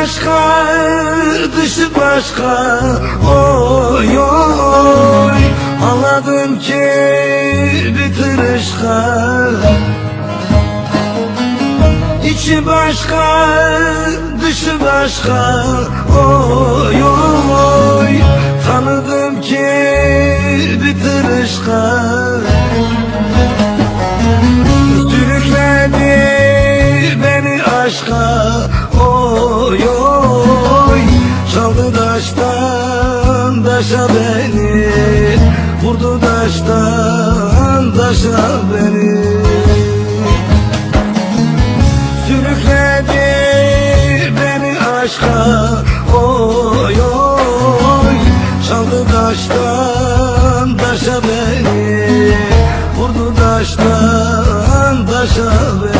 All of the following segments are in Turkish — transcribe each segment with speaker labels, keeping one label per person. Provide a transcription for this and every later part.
Speaker 1: başka, dışı başka. Oy oy Anladım ki bir tırışka. İçi başka, dışı başka. Oy oy Tanıdım ki bir tırışka taştan taşa beni Vurdu taştan taşa beni. Sürükledi beni aşka Oy oy. Çaldı taştan taşa beni Vurdu taştan taşa beni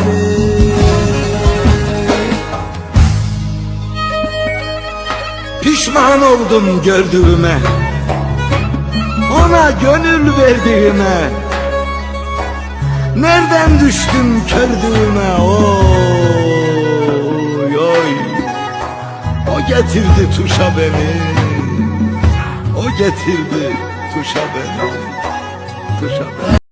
Speaker 1: Pişman oldum gördüğüme. Ona gönül verdiğime. Nereden düştüm kördüğüme? Oy oy. O getirdi tuşa beni. O getirdi tuşa beni. Tuşa beni